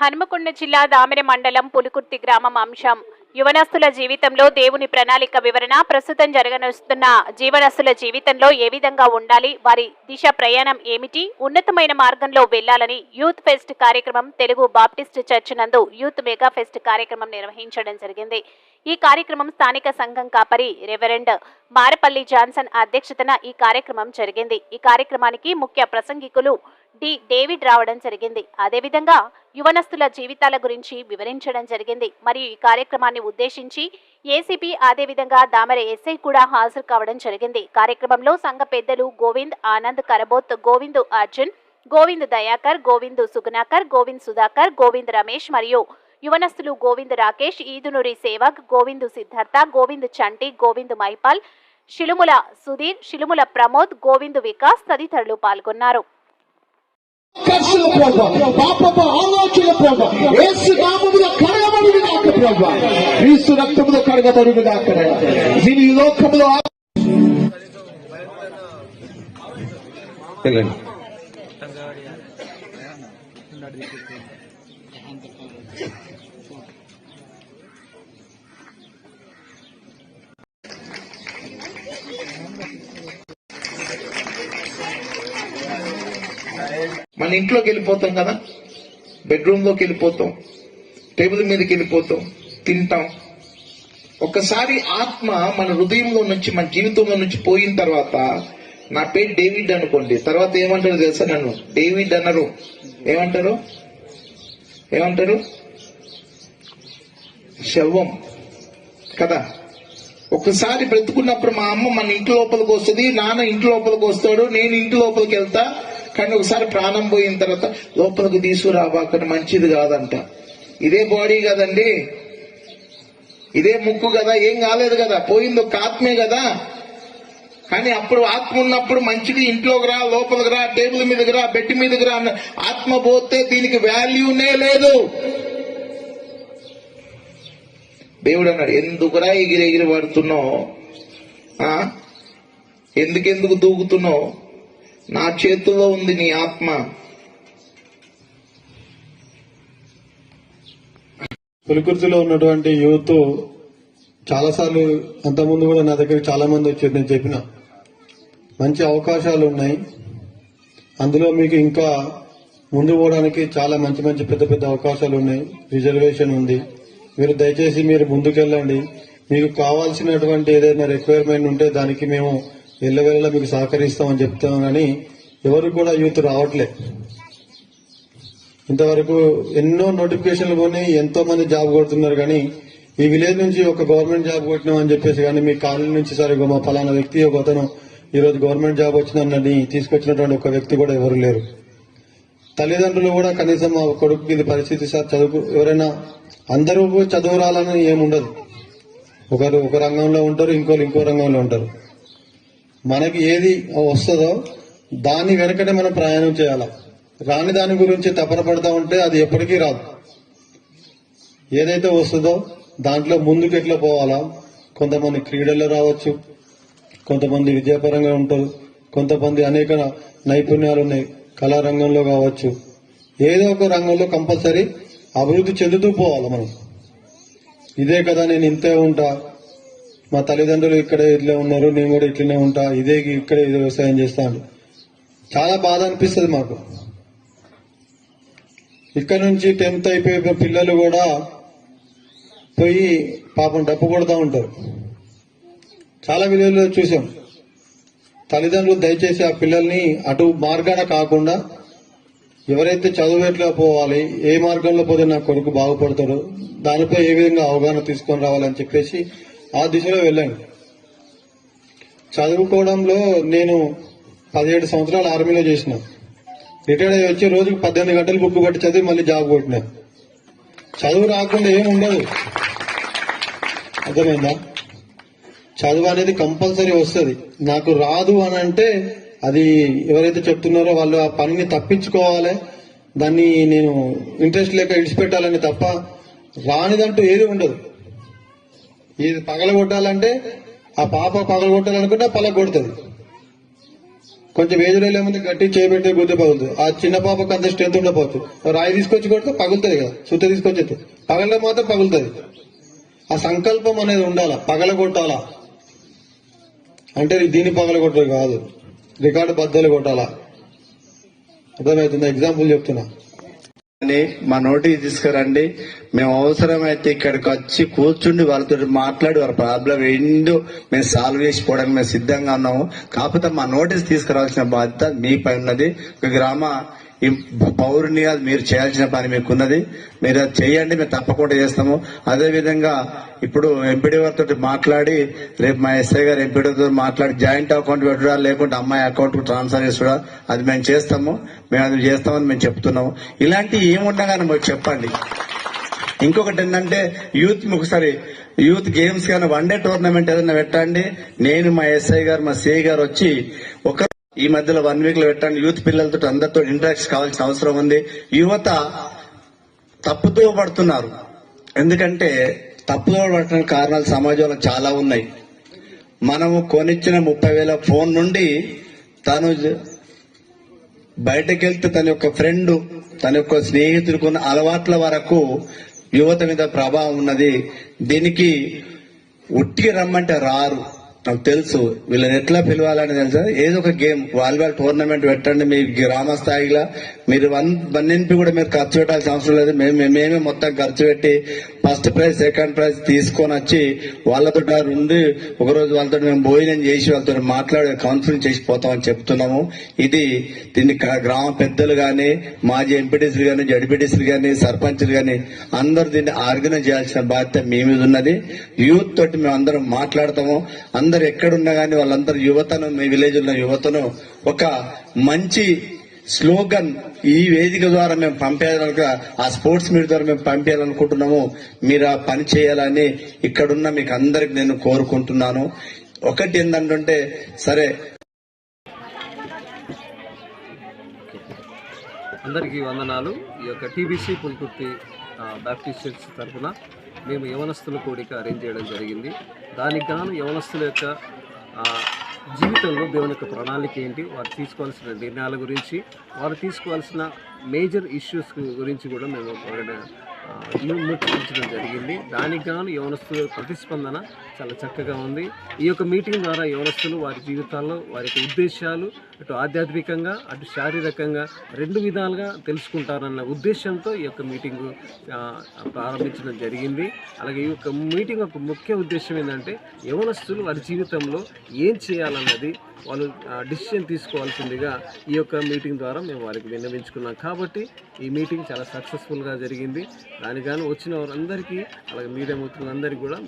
హనుమకొండ జిల్లా దామెర మండలం పులుకుర్తి గ్రామం అంశం. యువనస్తుల జీవితంలో దేవుని ప్రణాళిక వివరణ ప్రస్తుతం జరగనొస్తున్న జీవనస్తుల జీవితంలో ఏ విధంగా ఉండాలి వారి దిశ ప్రయాణం ఏమిటి ఉన్నతమైన మార్గంలో వెళ్ళాలని యూత్ ఫెస్ట్ కార్యక్రమం తెలుగు బాప్టిస్ట్ చర్చ్ నందు యూత్ మెగా ఫెస్ట్ కార్యక్రమం నిర్వహించడం జరిగింది. ఈ కార్యక్రమం స్థానిక సంఘం కాపరి రెవరెండ్ మారపల్లి జాన్సన్ అధ్యక్షతన ఈ కార్యక్రమం జరిగింది. ఈ కార్యక్రమానికి ముఖ్య ప్రసంగికులు డి. డేవిడ్ రావడం జరిగింది. అదేవిధంగా యువనస్తుల జీవితాల గురించి వివరించడం జరిగింది. మరియు ఈ కార్యక్రమాన్ని ఉద్దేశించి ఏసీపీ అదేవిధంగా దామర ఎస్ఐ కూడా హాజరు కావడం జరిగింది. కార్యక్రమంలో సంఘ పెద్దలు గోవింద్ ఆనంద్ కరబోత్ గోవింద్ అర్జున్ గోవింద్ దయాకర్ గోవింద్ సుగుణాకర్ గోవింద్ సుధాకర్ గోవింద్ రమేష్ మరియు యువనస్తులు గోవింద్ రాకేష్ ఈదునూరి సేవక్ గోవింద్ సిద్ధార్థ గోవింద్ చంటి గోవింద్ మైపాల్ శిలుముల సుధీర్ శిలుముల ప్రమోద్ గోవింద్ వికాస్ తదితరులు పాల్గొన్నారు. కర్షుల ప్రభా పాపపు ఆలోచన ప్రభా ఏసు నామములో కడగబడును గాక ప్రభా క్రీస్తు రక్తములో కడగబడును గాక నేను ఈ లోకములో ఆ- వెళ్ళండి మన ఇంట్లోకి వెళ్ళిపోతాం కదా? బెడ్రూమ్లోకి వెళ్ళిపోతాం. టేబుల్ మీదకి వెళ్ళిపోతాం. తింటాం. ఒక్కసారి ఆత్మ మన హృదయంలో నుంచి మన జీవితంలో నుంచి పోయిన తర్వాత నా పేరు డేవిడ్ అనుకోండి. తర్వాత ఏమంటారు తెలుసా నన్ను? డేవిడ్ అన్నారు. ఏమంటారు? ఏమంటారు? శవం. కదా? ఒకసారి బ్రతుకున్నప్పుడు మా అమ్మ మన ఇంటి లోపలికి వస్తుంది నాన్న ఇంటి లోపలికి వస్తాడు నేను ఇంటి లోపలికి వెళ్తా కానీ ఒకసారి ప్రాణం పోయిన తర్వాత లోపలికి తీసుకురాబాకని మంచిది కాదంట. ఇదే బాడీ కదండి. ఇదే ముక్కు కదా ఏం కాలేదు కదా. పోయింది ఒక ఆత్మే కదా. కానీ అప్పుడు ఆత్మ ఉన్నప్పుడు మంచిది ఇంట్లోకి రా లోపలికి రా టేబుల్ మీదకి రా బెడ్ మీదకి రా ఆత్మ పోతే దీనికి వాల్యూనే లేదు. దేవుడు అన్నాడు ఎందుకురా ఎగిరి ఎగిరి పడుతున్నావు? ఎందుకెందుకు దూకుతున్నావు? నా చేతుల్లో ఉంది నీ ఆత్మ. పులికుర్తిలో ఉన్నటువంటి యూత్ చాలాసార్లు అంతకుముందు కూడా నా దగ్గర చాలా మంది వచ్చారు నేను చెప్పిన. మంచి అవకాశాలు ఉన్నాయి అందులో మీకు ఇంకా ముందు పోవడానికి చాలా మంచి మంచి పెద్ద పెద్ద అవకాశాలు ఉన్నాయి రిజర్వేషన్ ఉంది. మీరు దయచేసి మీరు ముందుకెళ్ళండి. మీకు కావాల్సినటువంటి ఏదైనా రిక్వైర్మెంట్ ఉంటే దానికి మేము ఎల్లవేళలా మీకు సహకరిస్తామని చెప్తాం కానీ ఎవరు కూడా యూత్ రావట్లే. ఇంతవరకు ఎన్నో నోటిఫికేషన్లు కొని ఎంతో మంది జాబ్ కొడుతున్నారు కానీ ఈ విలేజ్ నుంచి ఒక గవర్నమెంట్ జాబ్ కొట్టినాం అని చెప్పేసి కానీ మీ కాలనీ నుంచి సరే మా ఫలానా వ్యక్తి ఒక అతను ఈ రోజు గవర్నమెంట్ జాబ్ వచ్చిందని తీసుకొచ్చినటువంటి ఒక వ్యక్తి కూడా ఎవరు లేరు. తల్లిదండ్రులు కూడా కనీసం మా కొడుకు ఇది పరిస్థితి సార్ చదువు ఎవరైనా అందరూ చదువు రాలని ఏముండదు ఒకరు ఒక రంగంలో ఉంటారు ఇంకోరు ఇంకో రంగంలో ఉంటారు. మనకి ఏది వస్తుందో దాని వెనకనే మనం ప్రయాణం చేయాలి? రాని దాని గురించి తపన పడతా ఉంటే అది ఎప్పటికీ రాదు. ఏదైతే వస్తుందో దాంట్లో ముందుకు ఎట్లా పోవాలా? కొంతమంది క్రీడల్లో రావచ్చు కొంతమంది విద్యాపరంగా ఉంటారు కొంతమంది అనేక నైపుణ్యాలు ఉన్నాయి కళారంగంలో కావచ్చు. ఏదో ఒక రంగంలో కంపల్సరీ అభివృద్ధి చెందుతూ పోవాలి మనం. ఇదే కదా నేను ఇంతే ఉంటా. మా తల్లిదండ్రులు ఇక్కడే ఇట్లే ఉన్నారు నేను కూడా ఇట్లనే ఉంటా ఇదే ఇక్కడే ఇది వ్యవసాయం చేస్తాను. చాలా బాధ అనిపిస్తుంది మాకు. ఇక్కడ నుంచి టెన్త్ అయిపోయే పిల్లలు కూడా పోయి పాపం డప్పు కొడతా ఉంటారు. చాలా విలేజ్లో చూసాం. తల్లిదండ్రులు దయచేసి ఆ పిల్లల్ని అటు మార్గాన కాకుండా ఎవరైతే చదువు ఎట్లా పోవాలి ఏ మార్గంలో పోతే నా కొడుకు బాగుపడతాడు దానిపై ఏ విధంగా అవగాహన తీసుకొని రావాలని చెప్పేసి ఆ దిశలో వెళ్ళాను. చదువుకోవడంలో నేను పదిహేడు సంవత్సరాలు ఆర్మీలో చేసిన. రిటైర్డ్ అయ్యి వచ్చి రోజుకి పద్దెనిమిది గంటలు బుక్ పట్టి చదివి మళ్ళీ జాబ్ కొట్టినా. చదువు రాకుండా ఏం ఉండదు. అర్థమైందా? చదువు అనేది కంపల్సరీ వస్తుంది. నాకు రాదు అని అంటే అది ఎవరైతే చెప్తున్నారో వాళ్ళు ఆ పనిని తప్పించుకోవాలి. దాన్ని నేను ఇంట్రెస్ట్ లేక ఇడిచిపెట్టాలని తప్ప రానిదంటూ ఏది ఉండదు. ఇది పగలగొట్టాలంటే ఆ పాప పగలగొట్టాలనుకుంటే పగలగొడుతుంది కొంచెం ఏజ్లో ఏముంది గట్టి చేయబెట్టే గుద్ద పగులుతుంది. ఆ చిన్న పాపకు అంత స్ట్రెంత్ ఉండకపోవచ్చు. రాయి తీసుకొచ్చి కొడితే పగులుతుంది కదా. సుత్త తీసుకొచ్చి పగల మాత్రం పగులుతుంది. ఆ సంకల్పం అనేది ఉండాలా? పగలగొట్టాలా? అంటే దీన్ని పగలగొట్టరు కాదు. రికార్డు బద్దలు కొట్టాలా? అర్థమవుతుంది? ఎగ్జాంపుల్ చెప్తున్నా. మా నోటికి తీసుకురండి. మేము అవసరమైతే ఇక్కడికి వచ్చి కూర్చుండి వాళ్ళతో మాట్లాడి వాళ్ళ ప్రాబ్లం ఏందో మేము సాల్వ్ చేసిపోవడానికి మేము సిద్ధంగా ఉన్నాము. కాకపోతే మా నోటీస్ తీసుకురావాల్సిన బాధ్యత మీ పై ఉన్నది. ఒక గ్రామ ఈ పౌరుని అది మీరు చేయాల్సిన పని మీకున్నది మీరు అది చేయండి మేము తప్పకుండా చేస్తాము. అదే విధంగా ఇప్పుడు ఎంపీడీ వారితో మాట్లాడి రేపు మా ఎస్ఐ గారు ఎంపీడీతో మాట్లాడి జాయింట్ అకౌంట్ పెట్టుడా లేకుంటే అమ్మాయి అకౌంట్కు ట్రాన్స్ఫర్ చేసుడా అది మేము చేస్తాము. మేము అది చేస్తామని మేము చెప్తున్నాము. ఇలాంటివి ఏమున్నా కానీ మాకు చెప్పండి. ఇంకొకటి ఏంటంటే యూత్ ఒకసారి యూత్ గేమ్స్ కానీ వన్ డే టోర్నమెంట్ ఏదైనా పెట్టండి. నేను మా ఎస్ఐ గారు మా సిఐ గారు వచ్చి ఒక ఈ మధ్యలో వన్ వీక్లో పెట్టండి. యూత్ పిల్లలతో అందరితో ఇంటరాక్ట్ కావాల్సిన అవసరం ఉంది. యువత తప్పుతో పడుతున్నారు. ఎందుకంటే తప్పుతో పడటానికి కారణాలు సమాజంలో చాలా ఉన్నాయి. మనము కొనిచ్చిన ముప్పై వేల ఫోన్ నుండి తను బయటకు వెళ్తే తన యొక్క ఫ్రెండ్ తన యొక్క స్నేహితుడుకున్న అలవాట్ల వరకు యువత మీద ప్రభావం ఉన్నది. దీనికి ఉట్టికి రమ్మంటే రారు. నాకు తెలుసు. వీళ్ళని ఎట్లా పిలవాలని తెలుసా? ఏదో ఒక గేమ్ వాలీబాల్ టోర్నమెంట్ పెట్టండి మీ గ్రామ స్థాయిలో. మీరు వన్ వన్ ఎన్పి కూడా మీరు ఖర్చు పెట్టాల్సిన అవసరం లేదు. మేము మేమే మొత్తం ఖర్చు పెట్టి ఫస్ట్ ప్రైజ్ సెకండ్ ప్రైజ్ తీసుకొని వచ్చి వాళ్ళతో ఉండి ఒకరోజు వాళ్ళతో మేము భోజనం చేసి వాళ్ళతో మాట్లాడి కౌన్సిలింగ్ చేసి పోతామని చెప్తున్నాము. ఇది దీన్ని గ్రామ పెద్దలు కానీ మాజీ ఎంపీటీసీలు కానీ జడ్పీటీసీలు కానీ సర్పంచ్లు కానీ అందరూ దీన్ని ఆర్గనైజ్ చేయాల్సిన బాధ్యత మీ మీద ఉన్నది. యూత్ తోటి మేము అందరం మాట్లాడతాము. అందరు ఎక్కడున్నా కానీ వాళ్ళందరూ యువతను మీ విలేజ్ ఉన్న యువతను ఒక మంచి స్లోగన్ ఈ వేదిక ద్వారా మేము పంపేయాలనుక ఆ స్పోర్ట్స్ మీట్ ద్వారా మేము పంపేయాలనుకుంటున్నాము. మీరు ఆ పని చేయాలని ఇక్కడున్న మీకు అందరికి నేను కోరుకుంటున్నాను. ఒకటి ఏంటంటే సరే. అందరికీ వందనాలు. ఈ యొక్క టీబీసీ పుల్కుర్తి బ్యాప్టిస్ట్ చర్చ్ తరఫున మేము యవనస్తుల కోడిక అరేంజ్ చేయడం జరిగింది. దానికి గాను యవనస్తుల యొక్క జీవితంలో దేవుని యొక్క ప్రణాళిక ఏంటి? వారు తీసుకోవాల్సిన నిర్ణయాల గురించి వారు తీసుకోవాల్సిన మేజర్ ఇష్యూస్ గురించి కూడా మేము ముట్టించడం జరిగింది. దానికి గాను యవనస్తుల ప్రతిస్పందన చాలా చక్కగా ఉంది. ఈ యొక్క మీటింగ్ ద్వారా యవనస్తులు వారి జీవితాల్లో వారి యొక్క ఉద్దేశాలు అటు ఆధ్యాత్మికంగా అటు శారీరకంగా రెండు విధాలుగా తెలుసుకుంటారన్న ఉద్దేశంతో ఈ యొక్క మీటింగ్ ప్రారంభించడం జరిగింది. అలాగే ఈ యొక్క మీటింగ్ యొక్క ముఖ్య ఉద్దేశం ఏంటంటే యవనస్తులు వారి జీవితంలో ఏం చేయాలన్నది వాళ్ళు డిసిషన్ తీసుకోవాల్సిందిగా ఈ యొక్క మీటింగ్ ద్వారా మేము వారికి విన్నవించుకున్నాం. కాబట్టి ఈ మీటింగ్ చాలా సక్సెస్ఫుల్గా జరిగింది. దానికని వచ్చిన వారందరికీ అలాగే మీడియా మిత్రులందరికీ కూడా